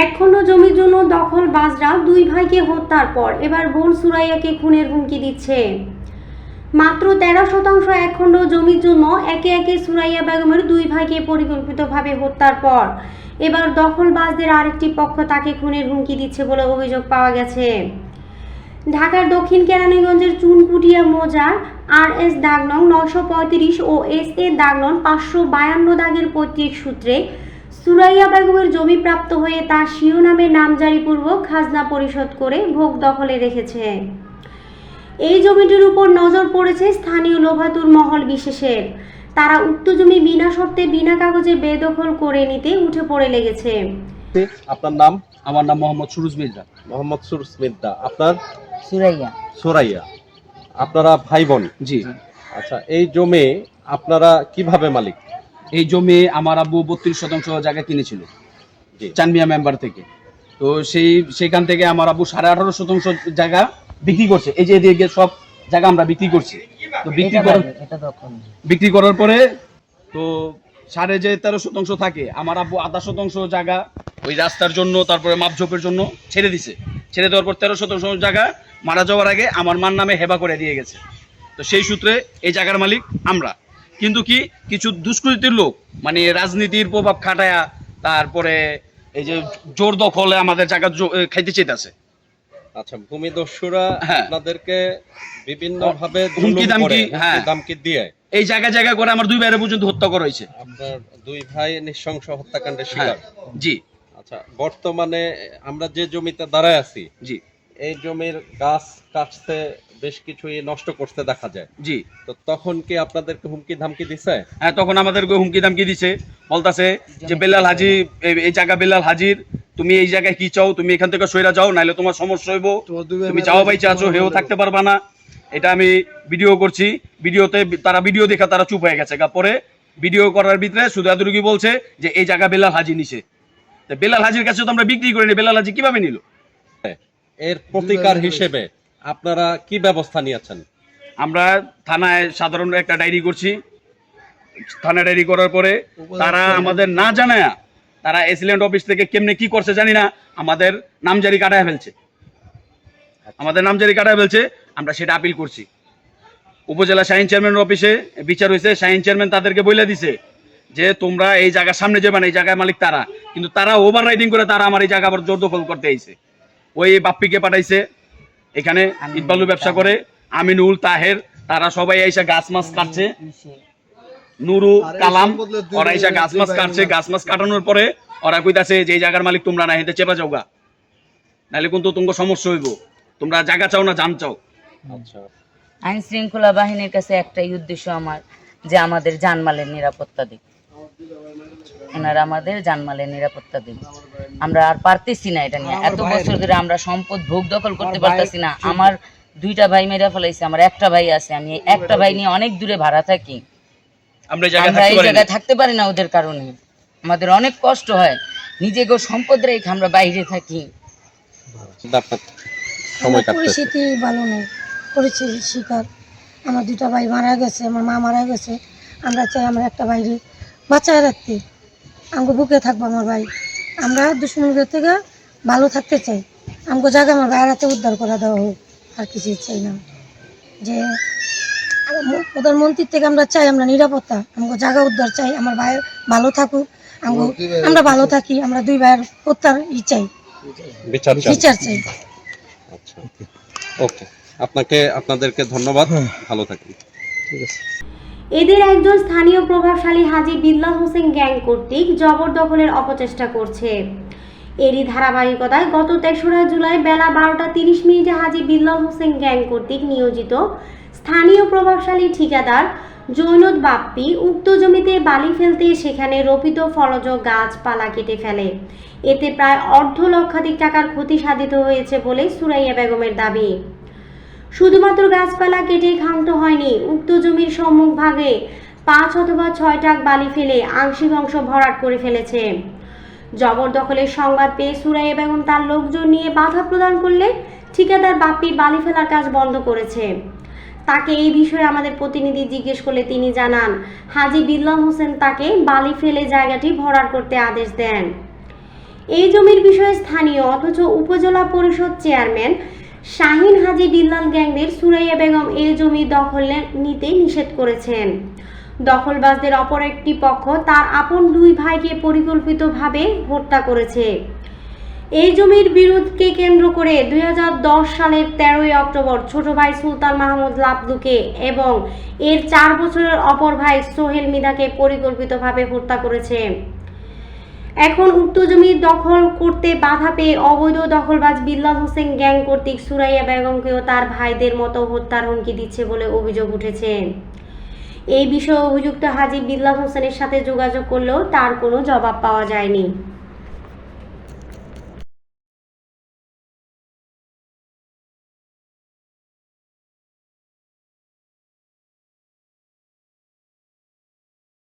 এখনও জমির জন্য দখল বাজরা দুই ভাইকে হত্যার পর এবার বোন সুরাইয়াকে খুনের হুমকি দিচ্ছে। মাত্র তেরো শতাংশ একখণ্ড জমির জন্য একে একে সুরাইয়া বেগমের দুই ভাইকে পরিকল্পিতভাবে হত্যার পর এবার দখলবাজদের আরেকটি পক্ষ তাকে খুনের হুমকি দিচ্ছে বলে অভিযোগ পাওয়া গেছে। ঢাকার দক্ষিণ কেরানীগঞ্জের চুনপুটিয়া মৌজার আর এস দাগনং নশো পঁয়ত্রিশ ও এস এ দাগনং পাঁচশো বায়ান্ন দাগের পৈতৃক সূত্রে সুরাইয়া বেগমের জমি প্রাপ্ত হয়ে তার শিরোনামে নামজারিপূর্বক খাজনা পরিশোধ করে ভোগ দখলে রেখেছে। এই জমিটির উপর নজর পড়েছে স্থানীয় লোভাতুর মহল বিশেষের। তারা উক্ত জমি বিনা শর্তে বিনা কাগজে বেদখল করে নিতে উঠে পড়ে লেগেছে। আপনার নাম? আমার নাম মোহাম্মদ সুরুজ মির্জা। মোহাম্মদ সুর স্মিতা আপনার? সুরাইয়া। সোরাইয়া। আপনারা ভাই বোন জি। আচ্ছা এই জমি আপনারা কীভাবে মালিক? এই জমি আমার আব্বু বত্রিশ শতাংশ জায়গা কিনেছিল চানমিয়া মেম্বার থেকে। তো সেই সেখান থেকে আমার আব্বু সাড়ে আঠারো শতাংশ জায়গা বিক্রি করছে। এই যে এদিকে সব জায়গা আমরা বিক্রি করছি। তো বিক্রি করার বিক্রি করার পরে তো সাড়ে যে তেরো শতাংশ থাকে আমার আব্বু আধা শতাংশ জায়গা ওই রাস্তার জন্য তারপরে মাপঝোপের জন্য ছেড়ে দিছে। ছেড়ে দেওয়ার পর তেরো শতাংশ জায়গা মারা যাওয়ার আগে আমার মার নামে হেবা করে দিয়ে গেছে। তো সেই সূত্রে এই জায়গার মালিক আমরা। কিন্তু কি কিছু দুষ্কৃতির লোক মানে রাজনীতির প্রভাব খাটায়া তারপরে এই যে জোর দখলে আমাদের জায়গা খাইতে চাইতেছে। আচ্ছা ভূমিদস্যুরা হ্যাঁ। আপনাদেরকে বিভিন্ন ভাবে হুমকি দামকি, হ্যাঁ। দামকি দিয়ে। এই জায়গা জায়গা করে আমার দুই পর্যন্ত হত্যা করা হয়েছে। আপনার দুই ভাই নৃশংস হত্যাকাণ্ডের হ্যাঁ শিকার। জি। আচ্ছা বর্তমানে আমরা যে জমিতে দাঁড়ায় আছি জি। এই জমির গাছ কাটতে বেশ কিছুই নষ্ট করতে দেখা যায়। জি। তো তখন কি আপনাদেরকে হুমকি ধামকি দিছে? হ্যাঁ তখন আমাদেরকে হুমকি ধামকি দিছে। বলতাছে যে বেলাল হাজি এই- জায়গা বেলাল হাজির। তুমি এই জায়গায় কি চাও? তুমি এখান থেকে সইরা যাও নাহলে তোমার সমস্যা হইব। তুমি চাও ভাই চাচ্ছ হেও থাকতে পারবা না। এটা আমি ভিডিও করছি। ভিডিওতে তারা ভিডিও দেখা তারা চুপ হয়ে গেছে। পরে ভিডিও করার ভিতরে এতটুকু বলছে যে এই জায়গা বেলাল হাজি নিছে। তো বেলাল হাজির কাছে তো আমরা বিক্রি করিনি। বেলাল হাজি কীভাবে নিল? এর প্রতিকার হিসেবে আপনারা কি ব্যবস্থা নিয়েছেন? আমরা থানায় সাধারণ একটা ডায়েরি করছি। থানা ডায়েরি করার পরে তারা আমাদের না জানায় তারা এসিলেন্ট অফিস থেকে কেমনে কি করছে জানি না আমাদের নামজারি কাটায় ফেলছে। আমাদের নামজারি কাটায় ফেলছে আমরা সেটা আপিল করছি। উপজেলা শাহিন চেয়ারম্যানের অফিসে বিচার হয়েছে শাহিন চেয়ারম্যান তাদেরকে বলে দিছে যে তোমরা এই জায়গার সামনে যাবে না এই জায়গায় মালিক তারা। কিন্তু তারা ওভার রাইডিং করে তারা আমার এই জায়গা আবার জোর দখল করতে আইছে। ওই বাপ্পিকে পাঠাইছে। এখানে ইটবালু ব্যবসা করে আমিনুল তাহের তারা সবাই এসে গাছ মাছ কাটছে। নুরু কালাম ওরা এসে গাছ মাছ কাটছে গাছ মাছ কাটানোর পরে ওরা কইতাছে যে জায়গার মালিক তোমরা না হেঁটে চেপা যাও গা নাহলে কিন্তু তোমার সমস্যা হইব। তোমরা জায়গা চাও না জান চাও। আচ্ছা। আইন শৃঙ্খলা বাহিনীর কাছে একটাই উদ্দেশ্য আমার যে আমাদের জানমালের নিরাপত্তা দিক। ওনারা আমাদের জানমালের নিরাপত্তা দিক আমরা আর পারতেছি না এটা নিয়ে। এত বছর ধরে আমরা সম্পদ ভোগ দখল করতে পারতেছি না। আমার দুইটা ভাই মেরা ফেলাইছে আমার একটা ভাই আছে। আমি একটা ভাই নিয়ে অনেক দূরে ভাড়া থাকি। আমরা এই জায়গায় থাকতে পারি না। ওদের কারণে। আমাদের অনেক কষ্ট হয়। নিজেকে সম্পদ রেখে আমরা বাইরে থাকি। পরিস্থিতি ভালো নেই। পরিস্থিতি শিকার। আমার দুটা ভাই মারা গেছে আমার মা মারা গেছে। আমরা চাই আমার একটা বাইরে বাঁচায় রাখতে। আমাকে বুকে থাকব আমার ভাই। আমরা দুশ্মনদের থেকে ভালো থাকতে চাই। আমাকে জায়গা আমার ভাইয়ের হাতে উদ্ধার করে দেওয়া হোক আর কিছু চাই না। যে প্রধানমন্ত্রীর থেকে আমরা চাই আমরা নিরাপত্তা আমাকে জায়গা উদ্ধার চাই আমার ভাই ভালো থাকুক আমাকে আমরা ভালো থাকি আমরা দুই ভাইয়ের হত্যার ই চাই। বিচার চাই। আচ্ছা। ওকে। আপনাকে আপনাদেরকে ধন্যবাদ। ভালো থাকুন এদের একজন স্থানীয় প্রভাবশালী হাজি বিল্লাল হোসেন গ্যাং কর্তৃক জবরদখলের অপচেষ্টা করছে। এরই ধারাবাহিকতায় গত তেসরা জুলাই বেলা বারোটা তিরিশ মিনিটে হাজি বিল্লাল হোসেন গ্যাং কর্তৃক নিয়োজিত স্থানীয় প্রভাবশালী ঠিকাদার জৈনদ বাপ্পি উক্ত জমিতে বালি ফেলতে সেখানে রোপিত ফলজ গাছপালা কেটে ফেলে। এতে প্রায় অর্ধ লক্ষাধিক টাকার ক্ষতি সাধিত হয়েছে বলে সুরাইয়া বেগমের দাবি। শুধুমাত্র গাছপালা কেটে ক্ষান্ত হয়নি, উক্ত জমির সম্মুখভাগে পাঁচ অথবা ছয় টাক বালি ফেলে আংশিক অংশ ভরাট করে ফেলেছে। জবরদখলের সংবাদ পেয়ে সুরাইয়া বেগম তার লোকজন নিয়ে বাধা প্রদান করলে ঠিকাদার বাপ্পি বালি ফেলার কাজ বন্ধ করেছে। তাকে এই বিষয়ে আমাদের প্রতিনিধি জিজ্ঞেস করলে তিনি জানান, হাজি বিল্লাল হোসেন তাকে বালি ফেলে জায়গাটি ভরাট করতে আদেশ দেন। এই জমির বিষয়ে স্থানীয় অথচ উপজেলা পরিষদ চেয়ারম্যান শাহিন হাজি বিল্লাল গ্যাংদের সুরাইয়া বেগম এই জমি দখল নিতে নিষেধ করেছেন। দখলবাজদের অপর একটি পক্ষ তার আপন দুই ভাইকে পরিকল্পিতভাবে হত্যা করেছে। এই জমির বিরোধকে কেন্দ্র করে দুই হাজার দশ সালের তেরোই অক্টোবর ছোট ভাই সুলতান মাহমুদ লাবদুকে এবং এর চার বছরের অপর ভাই সোহেল মিদাকে পরিকল্পিতভাবে হত্যা করেছে। এখন উক্ত জমির দখল করতে বাধা পেয়ে অবৈধ দখলবাজ বিল্লাল হোসেন গ্যাং কর্তৃক সুরাইয়া বেগমকেও তার ভাইদের মতো হত্যার হুমকি দিচ্ছে বলে অভিযোগ উঠেছে। এই বিষয়ে অভিযুক্ত হাজি বিল্লাল হোসেনের সাথে যোগাযোগ করলেও তার কোনো জবাব পাওয়া যায়নি।